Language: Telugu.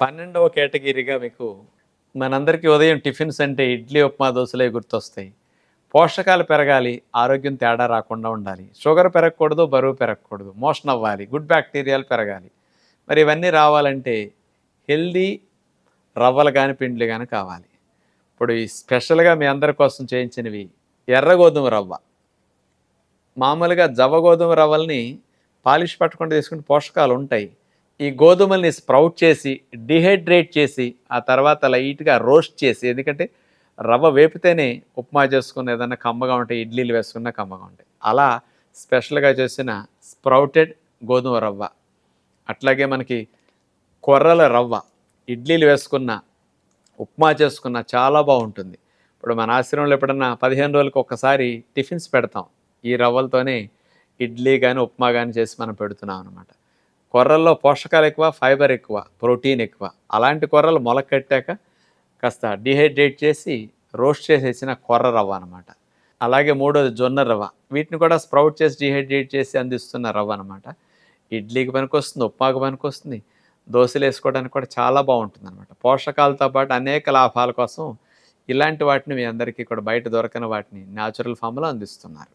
పన్నెండవ కేటగిరీగా మీకు మనందరికీ ఉదయం టిఫిన్స్ అంటే ఇడ్లీ ఉప్మా దోశలే గుర్తొస్తాయి. పోషకాలు పెరగాలి ఆరోగ్యం తేడా రాకుండా ఉండాలి. షుగర్ పెరగకూడదు బరువు పెరగకూడదు. మోషన్ అవ్వాలి గుడ్ బ్యాక్టీరియాలు పెరగాలి. మరి ఇవన్నీ రావాలంటే హెల్దీ రవ్వలు కానీ పిండ్లు కానీ కావాలి. ఇప్పుడు ఈ స్పెషల్గా మీ అందరి కోసం చేయించినవి ఎర్ర గోధుమ రవ్వ. మామూలుగా జవ గోధుమ రవ్వల్ని పాలిష్ పట్టకుండా తీసుకుంటే పోషకాలు ఉంటాయి. ఈ గోధుమల్ని స్ప్రౌట్ చేసి డిహైడ్రేట్ చేసి ఆ తర్వాత లైట్గా రోస్ట్ చేసి ఎందుకంటే రవ్వ వేపితేనే ఉప్మా చేసుకున్న ఏదైనా కమ్మగా ఉంటాయి ఇడ్లీలు వేసుకున్న కమ్మగా ఉంటాయి అలా స్పెషల్గా చేసిన స్ప్రౌటెడ్ గోధుమ రవ్వ. అట్లాగే మనకి కొర్రల రవ్వ. ఇడ్లీలు వేసుకున్న ఉప్మా చేసుకున్న చాలా బాగుంటుంది. ఇప్పుడు మన ఆశ్రమంలో ఎప్పుడన్నా పదిహేను రోజులకు ఒక్కసారి టిఫిన్స్ పెడతాం. ఈ రవ్వలతోనే ఇడ్లీ కానీ ఉప్మా కానీ చేసి మనం పెడుతున్నాం అనమాట కొర్రల్లో పోషకాలు ఎక్కువ ఫైబర్ ఎక్కువ ప్రోటీన్ ఎక్కువ. అలాంటి కొర్రలు మొలకెట్టాక కాస్త డిహైడ్రేట్ చేసి రోస్ట్ చేసేసిన కొర్ర రవ్వ అనమాట అలాగే మూడోది జొన్న రవ్వ. వీటిని కూడా స్ప్రౌట్ చేసి డిహైడ్రేట్ చేసి అందిస్తున్న రవ్వ అనమాట ఇడ్లీకి పనికొస్తుంది ఉప్మాకి పనికొస్తుంది దోశలు వేసుకోవడానికి కూడా చాలా బాగుంటుంది అనమాట పోషకాలతో పాటు అనేక లాభాల కోసం ఇలాంటి వాటిని మీ అందరికీ కూడా బయట దొరకని వాటిని న్యాచురల్ ఫామ్లో అందిస్తున్నారు.